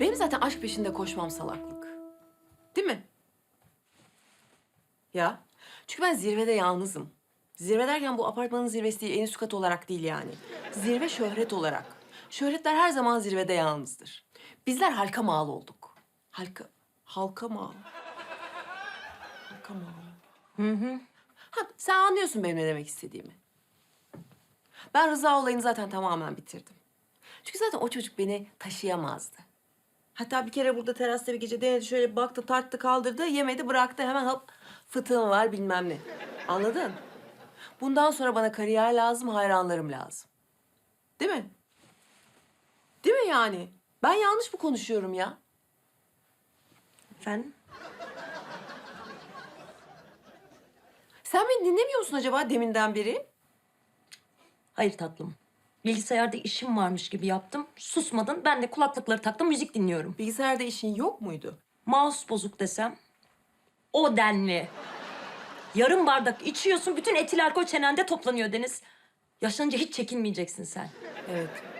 Benim zaten aşk peşinde koşmam salaklık. Değil mi? Ya. Çünkü ben zirvede yalnızım. Zirve derken bu apartmanın zirvesi değil, en üst kat olarak değil yani. Zirve şöhret olarak. Şöhretler her zaman zirvede yalnızdır. Bizler halka mal olduk. Halka, halka mal. Halka mal. Hı hı. Ha, sen anlıyorsun benim ne demek istediğimi. Ben Rıza olayını zaten tamamen bitirdim. Çünkü zaten o çocuk beni taşıyamazdı. Hatta bir kere burada terasta bir gece denedi şöyle baktı tarttı kaldırdı yemedi bıraktı hemen hop fıtığım var bilmem ne. Anladın? Bundan sonra bana kariyer lazım hayranlarım lazım. Değil mi? Değil mi yani? Ben yanlış mı konuşuyorum ya? Efendim? Sen beni dinlemiyor musun acaba deminden beri? Hayır tatlım. Bilgisayarda işim varmış gibi yaptım. Susmadın. Ben de kulaklıkları taktım. Müzik dinliyorum. Bilgisayarda işin yok muydu? Mouse bozuk desem. O denli. Yarım bardak içiyorsun. Bütün etil alkol çenende toplanıyor Deniz. Yaşlanınca hiç çekinmeyeceksin sen. Evet.